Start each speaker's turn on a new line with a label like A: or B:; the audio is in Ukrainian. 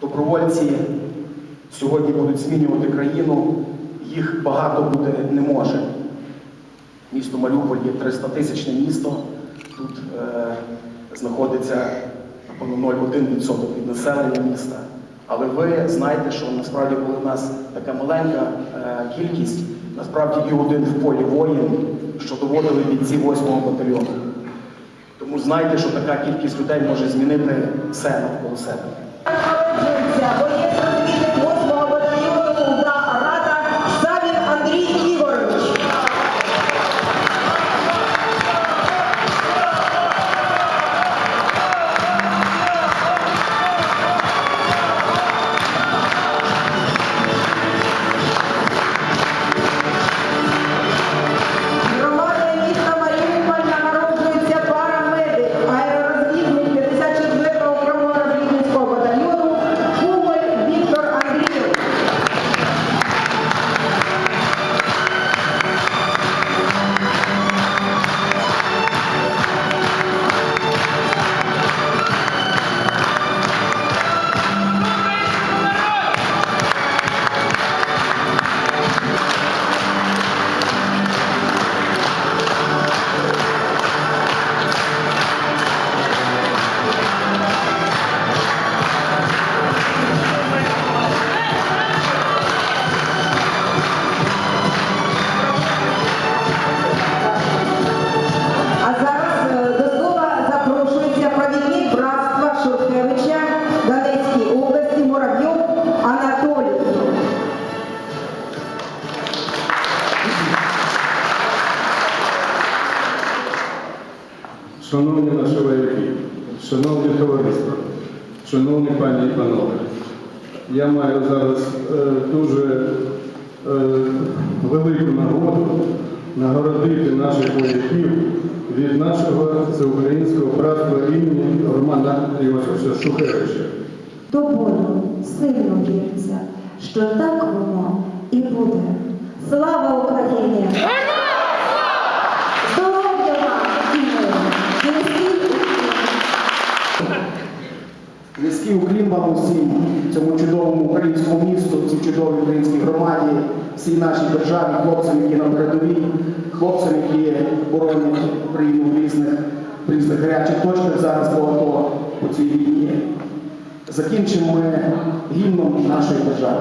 A: добровольці сьогодні будуть змінювати країну, їх багато бути не може. Місто Маріуполь є 300-тисячне місто. Тут е, знаходиться напевно 0,1% від населення міста. Але ви знаєте, що насправді, коли в нас така маленька е, кількість, насправді і один в полі воїн, що доводили бійці 8-го батальйону. Тому знайте, що така кількість людей може змінити все навколо себе.
B: pedagogía
C: Шановні наші вояки, шановні товариство, шановні пані і панове, я маю зараз е, дуже е, велику нагоду нагородити наших вояків від нашого всеукраїнського братства імені Романа Йосифовича Шухевича.
D: До болю сильно віриться, що так воно і буде. Слава Україні! Здоров'я вам і миру! Низький уклін!
A: Низький уклін вам усім цьому чудовому українському місту, цій чудовій українській громаді, всій нашій державі, хлопцям, які на передовій, хлопцям, які боронять Україну в різних, в різних гарячих точках зараз по АТО по цій війні. Закінчимо ми гімном нашої держави.